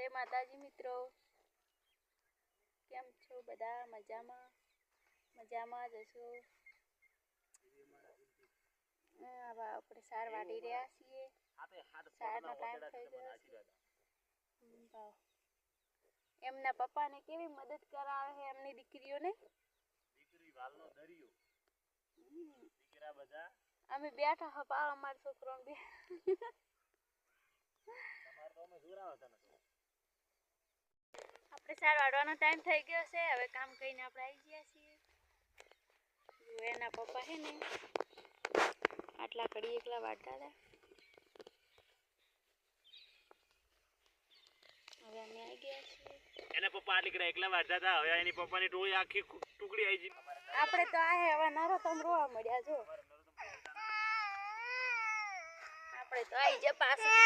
જય માતાજી મિત્રો. કેમ છો બધા? મજામાં? મજામાં જ હશો? હવે આપણે સાર વાટી રહ્યા છીએ. સારનો ટાઈમ થઈ ગયો. એમના પપ્પાને કેવી મદદ કરાવે છે એમની દીકરીઓને? દીકરી વાલનો દરિયો. દીકરા બધા. અમે બેઠા હપા અમાર છોકરો બે તમારે તો અમે જોરાવા હતા સાર વાળવાનો ટાઈમ થઈ ગયો છે. હવે કામ કરીને આપણે આવી ગયા છીએ. એના પપ્પા છે ને આટલા કડી એકલા વાળતા હતા. હવે અમે આવી ગયા છીએ. એને પપ્પા આટલી કડા એકલા વાંચતા હતા. હવે એની પપ્પાની ટોળી આખી ટુકડી આવી ગઈ. આપણે તો આ હવે નરો તમ રોવા મળ્યા જો. આપણે તો આવી જ પાછા.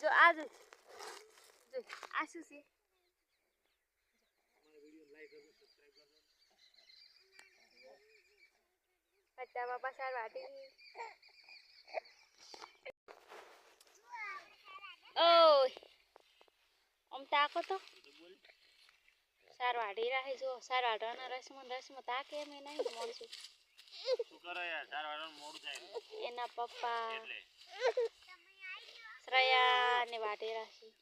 જો આજ જો જો આ શું છે? પટ્ટા બાપા વાટી. ઓય આમ તાકો તો. સાર વાટી રાખે જો સાર વાટવાના રસમાં તાકે એમ નહીં મળશું શું કરો યાર? ચાર વાળવાનું મોડું થાય. એના પપ્પા એટલે. શ્રેયા ને વાટી રાખી.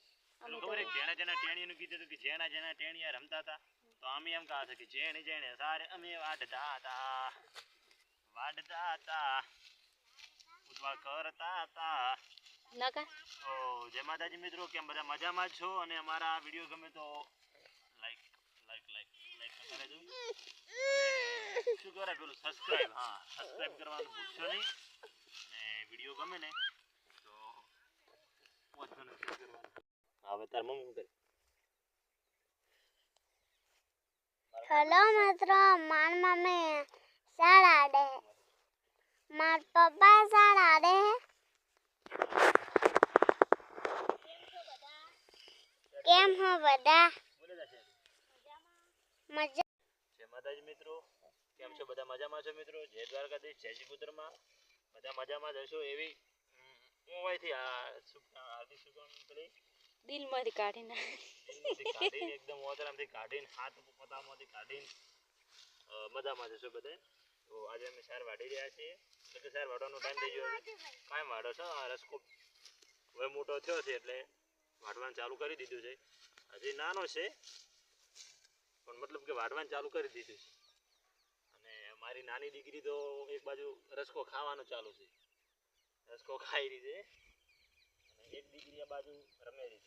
ખબર જેના જેણે ટેણીનું કીધું હતું કે જેના જેના ટેણીયા રમતા હતા તો અમે એમ કહા કે જેણે જેણે સારે અમે વાઢતા હતા વાઢતા હતા ઉદવા કરતા હતા. નકા? તો જય માતાજી મિત્રો કેમ બધા મજામાં છો? અને અમારા આ વીડિયો ગમે તો લાઈક લાઈક લાઈક લાઈક કરતા દો શું કરે પેલું? સબસ્ક્રાઇબ હા સબસ્ક્રાઇબ કરવાનું ભૂલશો નહીં. અને વીડિયો ગમે ને તો વોચ. હવે તાર મમ્મી કરે હેલો મિત્રો માર મમ્મી શાળા દે માર પપ્પા શાળા દે કેમ હો બધા બોલે જશે મજા જય માતાજી મિત્રો. કેમ છો? બધા મજામાં છો મિત્રો? જય દ્વારકાધીશ જય શ્રી પુત્રમાં બધા મજામાં જ હશો એવી. હમ, હું અહીંથી આ શું હાર્દિક શુભકામના પેલી દિલમાંથી કાઢી કાઢીને, એકદમ ઓતરામથી કાઢીને, હાથ પોતામાંથી કાઢીને મજામાં જશો બધા તો આજે અમે સાર વાઢી રહ્યા છીએ. એટલે શહેર સાર વાઢવાનો ટાઈમ થઈ ગયો છે. કાંઈ વાઢો છો? આ રસકો હવે મોટો થયો છે એટલે વાઢવાનું ચાલુ કરી દીધું છે. હજી નાનો છે, પણ મતલબ કે વાઢવાનું ચાલુ કરી દીધું છે. અને મારી નાની દીકરી તો એક બાજુ રસકો ખાવાનું ચાલુ છે. રસકો ખાઈ રહી છે. બાજુ રમે રહી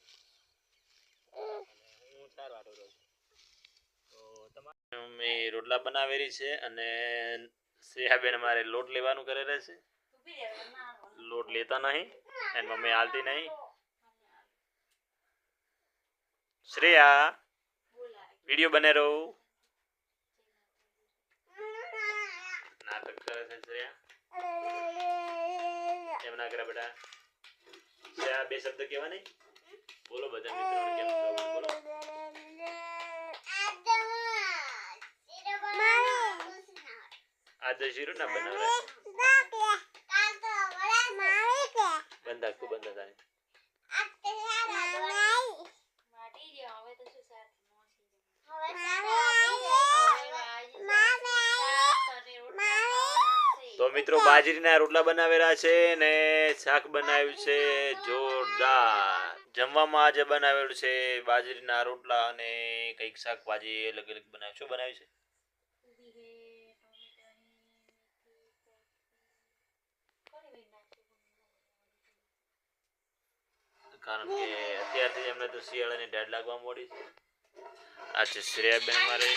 હું ચાર વાટો રહું તો તમારે મેં રોટલા બનાવેલી છે અને સિયાબેન અમારે લોટ લેવાનું કરેલા છે. લોટ લેતા નહીં એની મમ્મી હાલતી નહીં. શ્રેયા, વીડિયો બને રહો. નાટક કરે છે શ્રેયા. એમ ના કરે બેટા? શ્રેયા બે શબ્દ કેવા નહીં. બોલો બધા મિત્રો કેમ છો બોલો. આજે શીરો ના બનાવે. બંધા તું બંધા થાય માટી જે હવે તો શું મિત્રો બાજરીના રોટલા બનાવેલા છે ને શાક બનાવ્યું છે. જોરદાર. જમવામાં આજે બનાવેલું છે બાજરીના રોટલા અને કંઈક શાકભાજી અલગ અલગ બનાવ્યું શું બનાવ્યું છે? કારણ કે અત્યારથી એમને તો શિયાળાની ઢાઢ લાગવા મોડી છે. આ છે શ્રેયાબેન અમારે